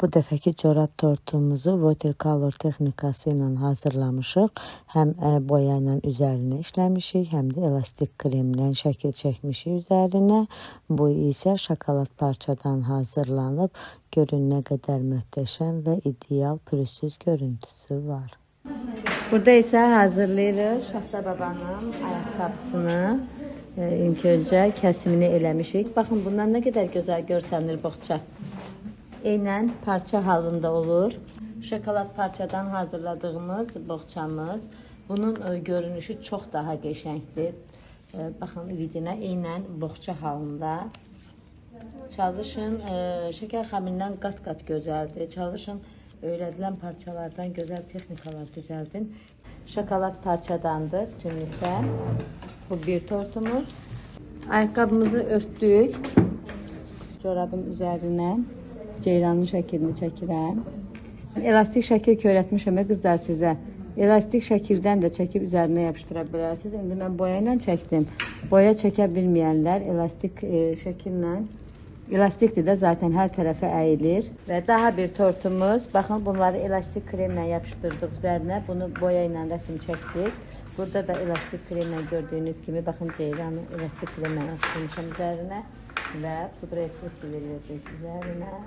Bu dəfəki corab tortumuzu watercolor texnikası ilə hazırlamışıq. Həm ə, boya ilə üzərinə işləmişik, həm də elastik kremlə şəkil çəkmişik üzərinə. Bu isə şokolad parçadan hazırlanıb. Görün nə qədər möhtəşəm və ideal pürüzsüz görüntüsü var. Burada isə hazırlayırıq Şahta babanın ayaqqabısını. E, ilk öncə kəsimini eləmişik. Baxın bundan nə qədər gözəl görsənir boğça. Eynən parça halında olur. Şokolad parçadan hazırladığımız boğçamız. Bunun e, görünüşü çox daha qəşəngdir. E, Baxın vidinə eynən boğça halında. Çalışın e, şəkər xəmirindən qat-qat gözəldir. Çalışın öyrədilən parçalardan gözəl texnikalar düzəldin. Şokolad parçadandır bütünlükdə. Bu bir tortumuz. Ayaqqabımızı örtdük. Corabın üzərinə ceyranın şəklini çəkirəm. Elastik şəkil öyrətmişəm ya qızlar sizə. Elastik şəkildən də çəkib üzərinə yapışdıra bilərsiniz. İndi mən boya ilə çəkdim. Boya çəkə bilməyənlər elastik e, şəkillə Elastikdir də zaten hər tərəfə əyilir. Və daha bir tortumuz. Baxın bunları elastik kremlə yapışdırdıq üzərinə. Bunu boya ilə rəsm çəkdik. Burada da elastik kremlə gördüyünüz kimi baxın ceyranı elastik kremlə yapışdırmışam üzərinə və pudra effekti veriləcək üzərinə.